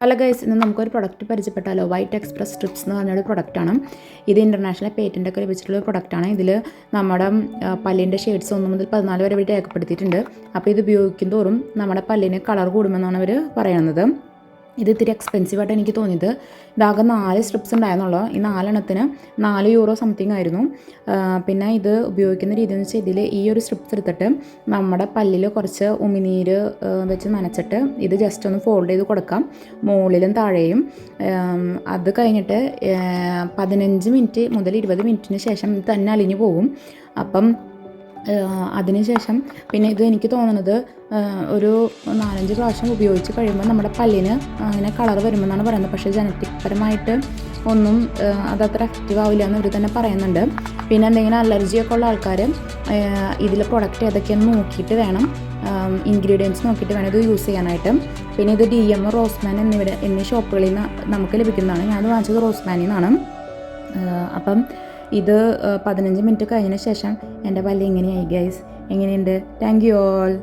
Hello guys ഇന്ന് നമുക്കൊരു product പരിചയപ്പെട്ടാലോ? വൈറ്റ് എക്സ്പ്രസ് സ്ട്രിപ്സ് എന്ന് പറഞ്ഞൊരു പ്രൊഡക്റ്റാണ് ഇത് ഇന്റർനാഷണൽ പേറ്റന്റ് ഒക്കെ ലഭിച്ചിട്ടുള്ള പ്രൊഡക്റ്റാണ് ഇതിൽ നമ്മുടെ പല്ലിന്റെ ഷെയ്ഡ്സ് ഒന്ന് മുതൽ പതിനാല് വരെ അവർ രേഖപ്പെടുത്തിയിട്ടുണ്ട്. അപ്പോൾ ഇത് ഉപയോഗിക്കും തോറും നമ്മുടെ പല്ലിന് കളർ കൂടുമെന്നാണ് അവർ പറയുന്നത് ഇത് ഇത്തിരി എക്സ്പെൻസീവ് ആയിട്ട് എനിക്ക് തോന്നിയത്. ഇതാകെ നാല് സ്ട്രിപ്സ് ഉണ്ടായിരുന്നുള്ളൂ. ഈ നാലെണ്ണത്തിന് നാല് യൂറോ സംതിങ് ആയിരുന്നു. പിന്നെ ഇത് ഉപയോഗിക്കുന്ന രീതി എന്ന് വെച്ചാൽ ഇതിൽ ഈ ഒരു സ്ട്രിപ്സ് എടുത്തിട്ട് നമ്മുടെ പല്ലിൽ കുറച്ച് ഉമിനീര് വെച്ച് നനച്ചിട്ട് ഇത് ജസ്റ്റ് ഒന്ന് ഫോൾഡ് ചെയ്ത് കൊടുക്കാം. മുകളിലും താഴെയും. അത് കഴിഞ്ഞിട്ട് പതിനഞ്ച് മിനിറ്റ് മുതൽ ഇരുപത് മിനിറ്റിന് ശേഷം തന്നെ അലിഞ്ഞു പോകും. അപ്പം അതിനുശേഷം പിന്നെ ഇത് എനിക്ക് തോന്നുന്നത് ഒരു നാലഞ്ച് പ്രാവശ്യം ഉപയോഗിച്ച് കഴിയുമ്പോൾ നമ്മുടെ പല്ലിന് അങ്ങനെ കളർ വരുമെന്നാണ് പറയുന്നത്. പക്ഷേ ജനറ്റിക് പരമായിട്ട് ഒന്നും അതത്ര എഫക്റ്റീവ് ആവില്ല എന്ന് ഇവർ തന്നെ പറയുന്നുണ്ട്. പിന്നെ എന്തെങ്കിലും അലർജിയൊക്കെ ഉള്ള ആൾക്കാർ ഇതിൽ പ്രൊഡക്റ്റ് ഏതൊക്കെയാണെന്ന് നോക്കിയിട്ട് വേണം. ഇൻഗ്രീഡിയൻസ് നോക്കിയിട്ട് വേണം ഇത് യൂസ് ചെയ്യാനായിട്ട്. പിന്നെ ഇത് ഡി എം റോസ്മാൻ എന്നിവിടെ എന്നീ ഷോപ്പുകളിൽ നിന്ന് നമുക്ക് ലഭിക്കുന്നതാണ്. ഞാനത് വാങ്ങിച്ചത് റോസ്മാനിൽ നിന്നാണ്. അപ്പം ഇത് പതിനഞ്ച് മിനിറ്റ് കഴിഞ്ഞതിന് ശേഷം എന്റെ പല്ല് ഇങ്ങനെയായി ഗൈസ് എങ്ങനെയുണ്ട്? Thank you all